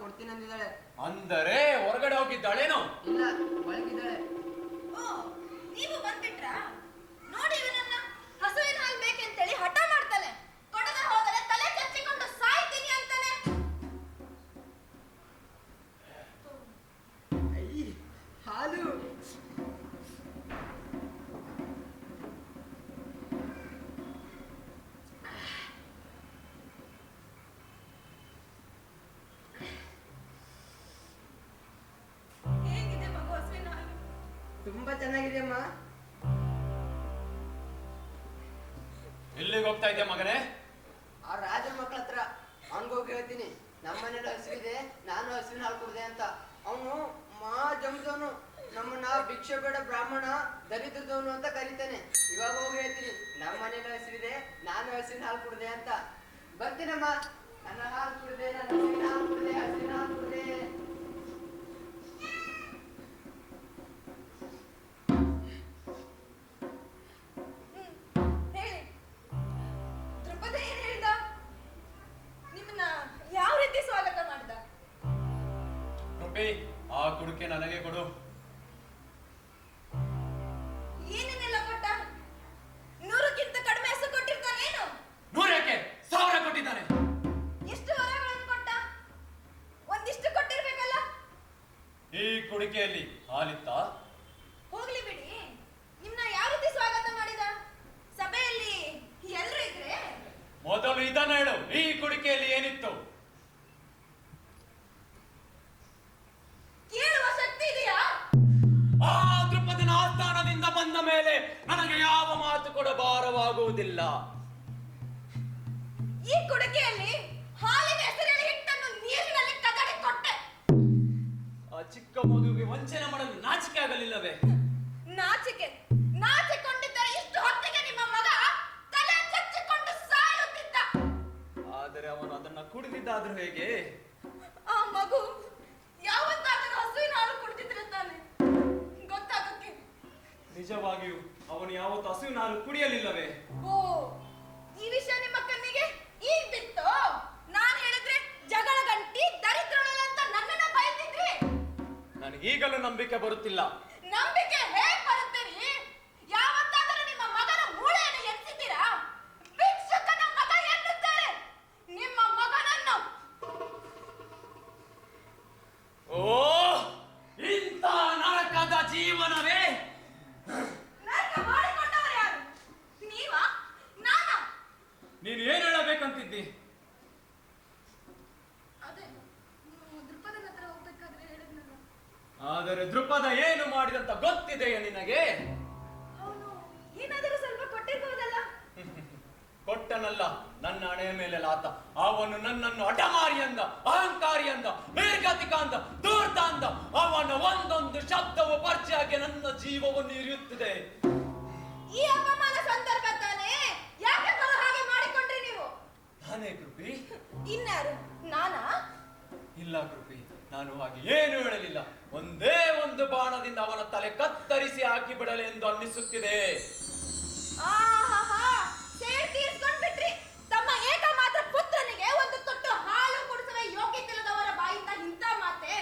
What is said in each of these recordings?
ಕೊಡ್ತೀನಿ ಅಂದಿದ್ದಾಳೆ. ಅಂದರೆ ಹೊರಗಡೆ ಹೋಗಿದ್ದಾಳೇನು? ಇಲ್ಲ ಒಳಗಿದ್ದಾಳೆ. ಓ ನೀವು ಬಂದ್ಬಿಟ್ರಾ? ನೋಡಿ ತುಂಬಾ ಚೆನ್ನಾಗಿದೆ ಅಮ್ಮ. ಎಲ್ಲಿಗೆ ಹೋಗ್ತಾ ಇದ್ಯಾ ಮಗನೇ? ಆ ರಾಜ ಮಕ್ಕಳ ಹತ್ರ ಅವನಿಗೋಗಿ ಹೇಳ್ತೀನಿ. ನಮ್ಮ ಮನೇಲಿ ಹಸುವಿದೆ ನಾನು ಹಸುವಿನ ಹಾಲು ಕುಡ್ದೆ ಅಂತ. ಅವನು ಮಾ ಜಮ್ದವನು ನಮ್ಮನ್ನ ಭಿಕ್ಷೆ ಬೇಡ ಬ್ರಾಹ್ಮಣ ದರಿದ್ರದವನು ಅಂತ ಕರೀತಾನೆ. ಇವಾಗ ಹೋಗಿ ಹೇಳ್ತೀನಿ. ನಮ್ಮ ಮನೇಲಿ ಹಸುವಿದೆ ನಾನು ಹಸುವಿನ ಹಾಲು ಕುಡ್ದೆ ಅಂತ. ಬರ್ತೀನಮ್ಮ. ನನ್ನ ಹಾಲು ಕುಡ್ದೆ ನನ್ನ ಹಸುವಿನ ಹಾಲು ಕುಡ್ದೆ ಹಸುವಿನ ಹಾಲು ಕುಡ್ದೆ. ಕುಡಿಕೆಯಲ್ಲಿ ಹಾಲಿತ್ತ? ಹೋಗ್ಲಿ ಬಿಡಿ. ನಿಮ್ನ ಯಾವ ರೀತಿ ಸ್ವಾಗತ ಮಾಡಿದ? ಸಭೆಯಲ್ಲಿ ಎಲ್ರು ಇದ್ರೆ? ಮೊದಲು ಇದನ್ನ ಹೇಳು. ಈ ಕುಡಿಕೆಯಲ್ಲಿ ಏನಿತ್ತು? ಕೇಳುವ ಶಕ್ತಿ ಇದೆಯಾ? ಆ ದೃಪದನ ಆಸ್ಥಾನದಿಂದ ಬಂದ ಮೇಲೆ ನನಗೆ ಯಾವ ಮಾತು ಕೂಡ ಭಾರವಾಗುವುದಿಲ್ಲ. ಈ ಕುಡಿಕೆಯಲ್ಲಿ ಹಾಲಿನ ಹೆಸರಿನ ಹಿಟ್ಟನ್ನು ನೀರಿನಲ್ಲಿ ಕದಡಿ ಕೊಟ್ಟೆ ಚಿಕ್ಕ ಮಗುವಿಗೆ ವಂಚನೆ ಮಾಡಲು ನಾಚಿಕೆ ಆಗಲಿಲ್ಲವೇ? ನಾಚಿಕೆ ನಾಚಿಕೊಂಡಿದ್ದರೆ ಇಷ್ಟು ಹೊತ್ತಿಗೆ ನಿಮ್ಮ ಮಗ ತಲೆ ಚಚ್ಚಿಕೊಂಡು ಸಾಯುತ್ತಿದ್ದ. ಆದರೆ ಅವನು ಅದನ್ನ ಕುಡಿದಿದ್ದಾದ್ರೂ ಹೇಗೆ? ಆ ಮಗು ಯಾವತ್ತಾದರೂ ಹಸುವಿನ ಹಾಲು ಕುಡಿದಿದ್ರೆ ತಾನೆ? ಗೊತ್ತಾಗುತ್ತೆ. ನಿಜವಾಗಿಯೂ ಅವನು ಯಾವತ್ತು ಹಸುವಿನ ಹಾಲು ಕುಡಿಯಲಿಲ್ಲವೇ? ಓ ಈ ವಿಷಯ ನಿಮ್ಮ ನನಗೀಗಲೂ ನಂಬಿಕೆ ಬರುತ್ತಿಲ್ಲ. ಜೀವವನ್ನು ಇರಿಯುತ್ತಿದೆ ಈ ಅಪಮಾನ ಸಂದರ್ಭ ತಾನೇ? ಯಾಕೆ ಬರೋ ಹಾಗೆ ಮಾಡಿಕೊಂಡ್ರಿ ನೀವು? ನಾನೇ ಕೃಪಿ. ಇನ್ನಾರು ನಾನಾ? ಇಲ್ಲ ಕೃಪಿ ನಾನು ಹಾಗೆ ಏನು ಹೇಳಲಿಲ್ಲ. ಒಂದೇ ಒಂದು ಬಾಣದಿಂದ ಅವನ ತಲೆ ಕತ್ತರಿಸಿ ಹಾಕಿ ಅನ್ನಿಸುತ್ತಿದೆ. ಸೇಡ್ ತೀರ್ಸ್ಕೊಂಡ್ ಬಿಟ್ರಿ ತಮ್ಮ ಏಕಮಾತ್ರ ಪುತ್ರನಿಗೆ ಒಂದು ತೊಟ್ಟು ಹಾಲು ಕುಡಿಸುವ ಯೋಗ್ಯತೆಯಿಲ್ಲದವರ ಬಾಯಿಂದ ಇಂಥ ಮಾತೆ?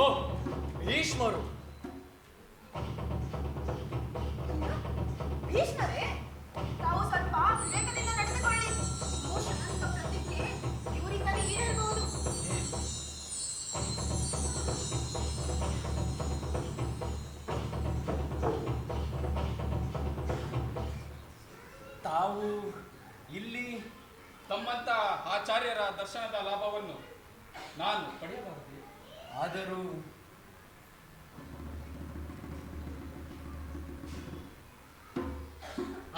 ಓ ಭೀಷ್ಮರು. ಭೀಷ್ಮರೇ ತಾವು ಸ್ವಲ್ಪ ವಿವೇಕದಿಂದ ನಡೆದುಕೊಳ್ಳಿ. ಮೋಷಣಂತ ಪ್ರತಿಜ್ಞೆ ಇವರಿಂದಲೇ ಈಡೇರಬಹುದು. ತಾವು ಇಲ್ಲಿ ತಮ್ಮಂತ ಆಚಾರ್ಯರ ದರ್ಶನದ ಲಾಭವನ್ನು ನಾನು ಪಡೆಯಬಾರದು? ಆದರೂ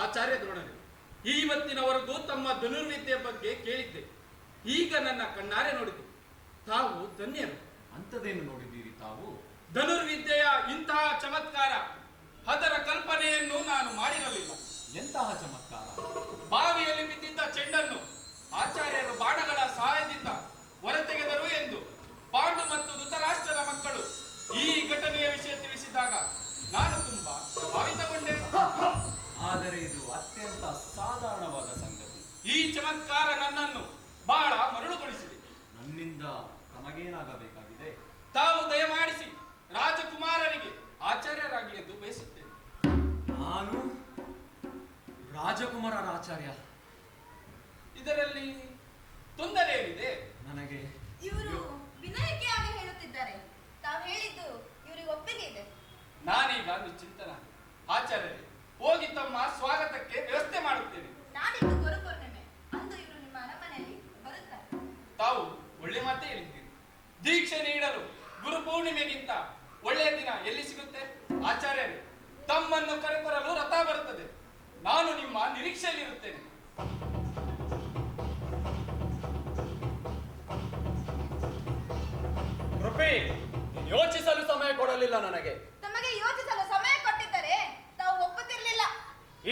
ಆಚಾರ್ಯ ದ್ರೋಣರು ಇವತ್ತಿನವರೆಗೂ ತಮ್ಮ ಧನುರ್ವಿದ್ಯೆ ಬಗ್ಗೆ ಕೇಳಿದ್ದೆ. ಈಗ ನನ್ನ ಕಣ್ಣಾರೆ ನೋಡಿದೆ. ತಾವು ಧನ್ಯರು. ಅಂಥದ್ದೇನು ನೋಡಿದ್ದೀರಿ ತಾವು? ಧನುರ್ವಿದ್ಯೆಯ ಇಂತಹ ಚಮತ್ಕಾರ ಅದರ ಕಲ್ಪನೆಯನ್ನು ನಾನು ಮಾಡಿರಲಿಲ್ಲ. ಎಂತಹ ಚಮತ್ಕಾರ? ಬಾವಿಯಲ್ಲಿ ಆಚಾರ್ಯ. ಇದರಲ್ಲಿ ತೊಂದರೆ ಏನಿದೆ ನನಗೆ ಇವರು ವಿನಯಕ್ಕೆ ಆಗ ಹೇಳುತ್ತಿದ್ದಾರೆ. ತಾವು ಹೇಳಿದ್ದು ಇವರಿಗೆ ಒಪ್ಪಿಗೆ ಇದೆ. ನಾನೀಗ ನಿಶ್ಚಿಂತನ. ಆಚಾರ್ಯರೇ ಹೋಗಿ ತಮ್ಮ ಸ್ವಾಗತಕ್ಕೆ ವ್ಯವಸ್ಥೆ ಮಾಡುತ್ತೇನೆ. ನಾಡಿದ್ದು ಅಂದು ಇವರು ನಿಮ್ಮ ಅರಮನೆಯಲ್ಲಿ ಬರುತ್ತಾರೆ. ತಾವು ಒಳ್ಳೆ ಮಾತೇ ಹೇಳಿದ್ದೀರಿ. ದೀಕ್ಷೆ ನೀಡಲು ಗುರು ಪೂರ್ಣಿಮೆಗಿಂತ ಒಳ್ಳೆಯ ದಿನ ಎಲ್ಲಿ ಸಿಗುತ್ತೆ? ಆಚಾರ್ಯರೇ ತಮ್ಮನ್ನು ಬರುತ್ತದೆ ನಾನು ನಿಮ್ಮ ನಿರೀಕ್ಷೆಯಲ್ಲಿರುತ್ತೇನೆ. ಕೃಪೆ ಯೋಚಿಸಲು ಸಮಯ ಕೊಡಲಿಲ್ಲ ನನಗೆ. ತಮಗೆ ಯೋಚಿಸಲು ಸಮಯ ಕೊಟ್ಟಿದ್ದರೆ ತಾವು ಒಪ್ಪುತ್ತಿರಲಿಲ್ಲ.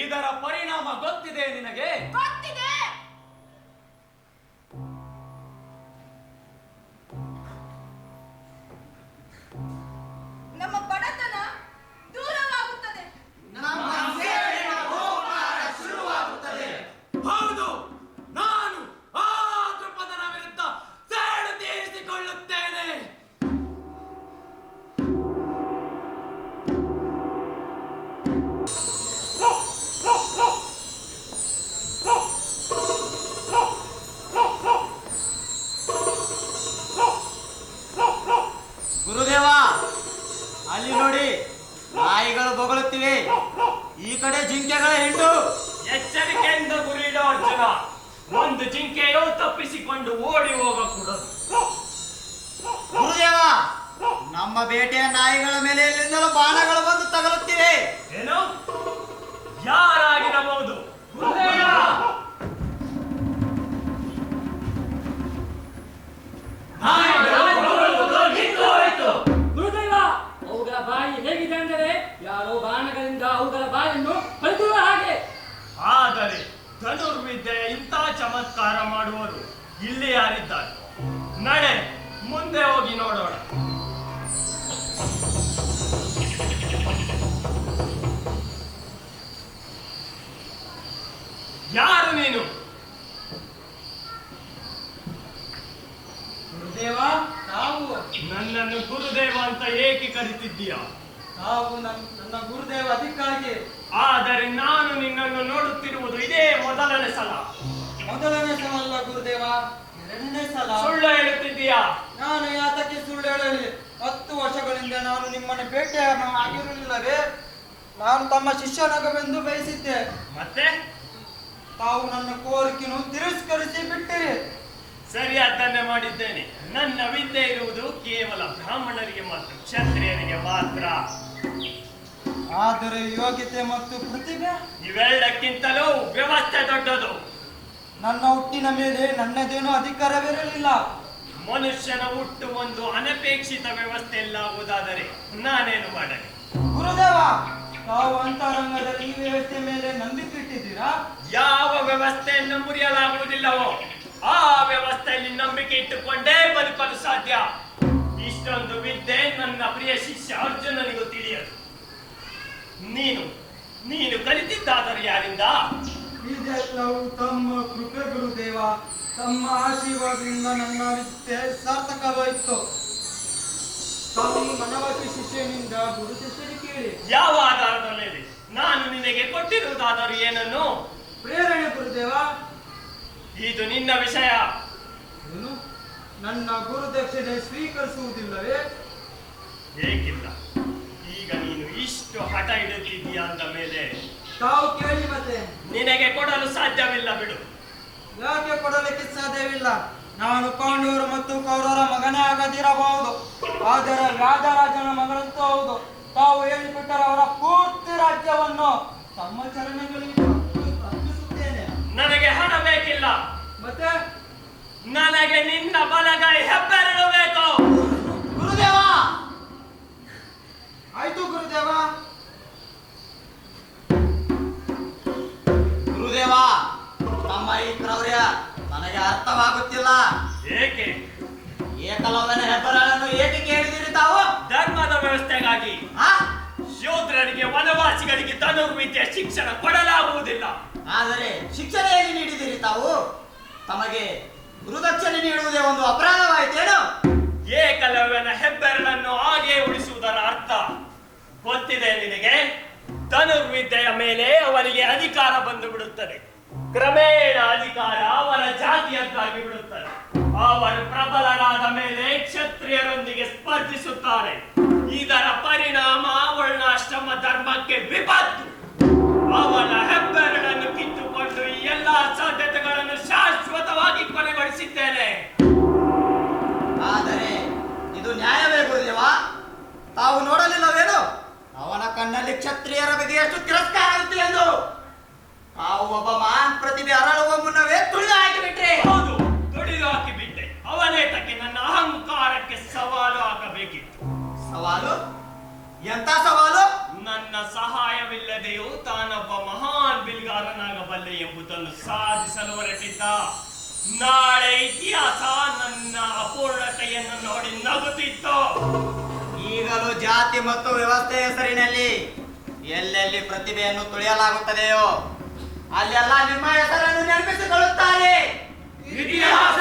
ಇದರ ಪರಿಣಾಮ ಗೊತ್ತಿದೆ ನಿನಗೆ? ಗುರುದೇವ ಅಲ್ಲಿ ನೋಡಿ ನಾಯಿಗಳು ಬೊಗಳುತ್ತಿವೆ. ಈ ಕಡೆ ಜಿಂಕೆಗಳ ಹಿಂಡು ಎಚ್ಚರಿಕೆಯಿಂದ ಗುರಿಯಿಡೋ ಅರ್ಜುನ. ಒಂದು ಜಿಂಕೆಯು ತಪ್ಪಿಸಿಕೊಂಡು ಓಡಿ ಹೋಗಕೂಡದು. ಗುರುದೇವ ನಮ್ಮ ಬೇಟೆಯ ನಾಯಿಗಳ ಮೇಲೆ ಎಲ್ಲಿಂದಲೂ ಬಾಣಗಳು ಬಂದು ತಗಲುತ್ತಿವೆ. ಏನು? ಯಾರಾಗಿರಬಹುದು ಗುರುದೇವ! ಆದರೆ ಧನುರ್ವಿದ್ಯೆಯ ಇಂಥ ಚಮತ್ಕಾರ ಮಾಡುವರು ಇಲ್ಲಿ ಯಾರಿದ್ದಾರೆ? ನಡೆ ಮುಂದೆ ಹೋಗಿ ನೋಡೋಣ. ಯಾರು ನೀನು? ಗುರುದೇವ ತಾವು ನನ್ನನ್ನು ಗುರುದೇವ ಅಂತ ಏಕೆ ಕರಿತಿದ್ದೀಯ? ತಾವು ನನ್- ನನ್ನ ಗುರುದೇವ ಅದಕ್ಕಾಗಿ ಆದರೆ ನಾನು ನಿನ್ನನ್ನು ನೋಡುತ್ತಿರುವುದು ಇದೇ ಮೊದಲನೇ ಸಲ. ಮೊದಲನೇ ಸಲ ಅಲ್ಲ ಗುರುದೇವ? ಎರಡನೇ ಸಲ. ಸುಳ್ಳು ಹೇಳುತ್ತಿದ್ದೀಯಾ? ನಾನು ಯಾತಕ್ಕೆ ಸುಳ್ಳು ಹೇಳಲಿ? ಹತ್ತು ವರ್ಷಗಳಿಂದ ನಾನು ನಿಮ್ಮನ್ನು ಬೇಟೆ ಆಗಿರಲಿಲ್ಲವೇ ನಾನು ತಮ್ಮ ಶಿಷ್ಯನಾಗವೆಂದು ಬಯಸಿದ್ದೆ. ಮತ್ತೆ? ತಾವು ನನ್ನ ಕೋರಿಕೆಯನ್ನು ತಿರಸ್ಕರಿಸಿ ಬಿಟ್ಟಿರಿ. ಸರಿ ಅದನ್ನೇ ಮಾಡಿದ್ದೇನೆ. ನನ್ನ ವಿದ್ಯೆ ಇರುವುದು ಕೇವಲ ಬ್ರಾಹ್ಮಣರಿಗೆ ಮಾತ್ರ ಕ್ಷತ್ರಿಯರಿಗೆ ಮಾತ್ರ. ಆದರೆ ಯೋಗ್ಯತೆ ಮತ್ತು ಪ್ರತಿಭೆ ಇವೆಲ್ಲಕ್ಕಿಂತಲೂ ವ್ಯವಸ್ಥೆ ದೊಡ್ಡದು. ನನ್ನ ಹುಟ್ಟಿನ ಮೇಲೆ ನನ್ನದೇನೂ ಅಧಿಕಾರವಿರಲಿಲ್ಲ. ಮನುಷ್ಯನ ಹುಟ್ಟು ಒಂದು ಅನಪೇಕ್ಷಿತ ವ್ಯವಸ್ಥೆ ಎಲ್ಲಾಗುವುದಾದರೆ ನಾನೇನು ಮಾಡಲಿ? ಗುರುದೇವ ತಾವು ಅಂತರಂಗದಲ್ಲಿ ಈ ವ್ಯವಸ್ಥೆ ಮೇಲೆ ನಂಬಿಕೆ ಇಟ್ಟಿದ್ದೀರಾ ಯಾವ ವ್ಯವಸ್ಥೆಯನ್ನು ಮುರಿಯಲಾಗುವುದಿಲ್ಲವೋ ಆ ವ್ಯವಸ್ಥೆಯಲ್ಲಿ ನಂಬಿಕೆ ಇಟ್ಟುಕೊಂಡೇ ಬದುಕಲು ಸಾಧ್ಯ. ಇಷ್ಟೊಂದು ವಿದ್ಯೆ ನನ್ನ ಪ್ರಿಯ ಶಿಷ್ಯ ಅರ್ಜುನನಿಗೂ ತಿಳಿಯದು. ನೀನು ನೀನು ಕಲಿತಿದ್ದಾದರೂ ಯಾರಿಂದ? ಇದೆಲ್ಲವೂ ತಮ್ಮ ಕೃಪೆ ಗುರುದೇವ. ತಮ್ಮ ಆಶೀರ್ವಾದದಿಂದ ನನ್ನ ವಿದ್ಯೆ ಸಾರ್ಥಕವಾಯಿತು. ಸ್ವಾಮಿ ಮನವತಿ ಶಿಷ್ಯನಿಂದ ಗುರು ಶಿಷ್ಯರು ಕೇಳಿ. ಯಾವ ಆಧಾರದ ಮೇಲೆ ನಾನು ನಿನಗೆ ಕೊಟ್ಟಿರುವುದಾದರೂ ಏನನ್ನು? ಪ್ರೇರಣೆ ಗುರುದೇವ. ಇದು ನಿನ್ನ ವಿಷಯ. ಏನು? ನನ್ನ ಗುರುದಕ್ಷಿಣೆ ಸ್ವೀಕರಿಸುವುದಿಲ್ಲವೇ? ಏಕಿಲ್ಲ. ಇಷ್ಟು ಹಠ ಇಡುತ್ತಿದ್ದೀಯ ಅಂದ ಮೇಲೆ? ತಾವು ಕೇಳಿ ಮತ್ತೆ. ನಿನಗೆ ಕೊಡಲು ಸಾಧ್ಯವಿಲ್ಲ ಬಿಡು. ಯಾಕೆ ಕೊಡಲಿಕ್ಕೆ ಸಾಧ್ಯವಿಲ್ಲ? ನಾನು ಪಾಂಡವರು ಮತ್ತು ಕೌರವರ ಮಗನೇ ಆಗದಿರಬಹುದು. ಆದರೆ ವ್ಯಾಜರಾಜನ ಮಗಳಂತೂ ಹೌದು. ತಾವು ಹೇಳಿಬಿಟ್ಟರೆ ಅವರ ಪೂರ್ತಿ ರಾಜ್ಯವನ್ನು ತಮ್ಮ ಚರಣಗಳಿಗೆ ತಪ್ಪಿಸುತ್ತೇನೆ ಅರ್ಪಿಸುತ್ತೇನೆ. ನನಗೆ ಹಣ ಬೇಕಿಲ್ಲ. ಮತ್ತೆ? ನನಗೆ ನಿನ್ನ ಬಲಗೈ ಹೆಬ್ಬೆರಳು ಬೇಕು ಗುರುದೇವ ಆಯ್ತು ಗುರುದೇವ. ಗುರುದೇವ ತಮ್ಮ ಈ ಕ್ರೌರ್ಯ ನನಗೆ ಅರ್ಥವಾಗುತ್ತಿಲ್ಲ. ಏಕೆ? ಏಕಲವ್ಯನ ಹೆಬ್ಬರಳನ್ನು ಏಕೆ ಕೇಳಿದಿರಿ ತಾವು? ಧರ್ಮದ ವ್ಯವಸ್ಥೆಗಾಗಿ. ಆ? ಶೂದ್ರರಿಗೆ ವನವಾಸಿಗಳಿಗೆ ಧನುರ್ವಿದ್ಯೆ ಶಿಕ್ಷಣ ಕೊಡಲಾಗುವುದಿಲ್ಲ. ಆದರೆ ಶಿಕ್ಷಣ ಹೇಗೆ ನೀಡಿದಿರಿ ತಾವು? ತಮಗೆ ಗುರುದಕ್ಷಿಣೆ ನೀಡುವುದೇ ಒಂದು ಅಪರಾಧವಾಯಿತೇನು? ಏಕಲವ್ಯನ ಹೆಬ್ಬೆರಳನ್ನು ಹಾಗೆ ಉಳಿಸುವುದರ ಅರ್ಥ. ಗೊತ್ತಿದೆ ನಿನಗೆ? ಧನುರ್ವಿದ್ಯೆಯ ಮೇಲೆ ಅವರಿಗೆ ಅಧಿಕಾರ ಬಂದು ಬಿಡುತ್ತದೆ ಕ್ರಮೇಣ ಅಧಿಕಾರ ಅವರ ಜಾತಿಯದ್ದಾಗಿ ಬಿಡುತ್ತದೆ. ಅವರು ಪ್ರಬಲರಾದ ಮೇಲೆ ಕ್ಷತ್ರಿಯರೊಂದಿಗೆ ಸ್ಪರ್ಧಿಸುತ್ತಾರೆ. ಇದರ ಪರಿಣಾಮ ವರ್ಣಾಶ್ರಮ ಧರ್ಮಕ್ಕೆ ವಿಪತ್ತು. ಅವನ ಹೆಬ್ಬೆರಳನ್ನು ಕಿತ್ತುಕೊಂಡು ಎಲ್ಲಾ ಸಾಧ್ಯತೆಗಳನ್ನು ಶಾಶ್ವತವಾಗಿ ಕೊನೆಗೊಳಿಸಿದ್ದೇನೆ. ಆದರೆ ಇದು ನ್ಯಾಯವೇ ಗುರುದೇವ? ತಾವು ನೋಡಲಿಲ್ಲವೇನು? ಅವನ ಕಣ್ಣಲ್ಲಿ ಕ್ಷತ್ರಿಯರ ಬಗ್ಗೆ ಎಷ್ಟು ತಿರಸ್ಕಾರ ಇತ್ತು ಎಂದು ತಾವು ಒಬ್ಬ ಮಹಾನ್ ಪ್ರತಿಭೆ ಅರಳುವ ಮುನ್ನವೇ ತುಳಿದು ಹಾಕಿಬಿಟ್ರೆ ಹೌದು ತುಳಿದು ಹಾಕಿಬಿಟ್ಟೆ ಅವನೇತಕ್ಕೆ ನನ್ನ ಅಹಂಕಾರಕ್ಕೆ ಸವಾಲು ಹಾಕಬೇಕಿತ್ತು ಸವಾಲು? ಎಂತ ಸವಾಲು? ನನ್ನ ಸಹಾಯವಿಲ್ಲದೆಯೂ ತಾನೊಬ್ಬ ಮಹಾನ್ ಬಿಲ್ಗಾರನಾಗಬಲ್ಲೆ ಎಂಬುದನ್ನು ಸಾಧಿಸಲು ಹೊರಟಿದ್ದ. ನಾಳೆ ಇತಿಹಾಸ ನನ್ನ ಅಪೂರ್ಣತೆಯನ್ನು ನೋಡಿ ನಗುತ್ತಿತ್ತು. ತಿಂಗಳು ಜಾತಿ ಮತ್ತು ವ್ಯವಸ್ಥೆ ಹೆಸರಿನಲ್ಲಿ ಎಲ್ಲೆಲ್ಲಿ ಪ್ರತಿಭೆಯನ್ನು ತುಳಿಯಲಾಗುತ್ತದೆಯೋ ಅಲ್ಲೆಲ್ಲ ನಿಮ್ಮ ಹೆಸರನ್ನು ನಿರ್ಮಿಸಿಕೊಳ್ಳುತ್ತಾರೆ ಇತಿಹಾಸ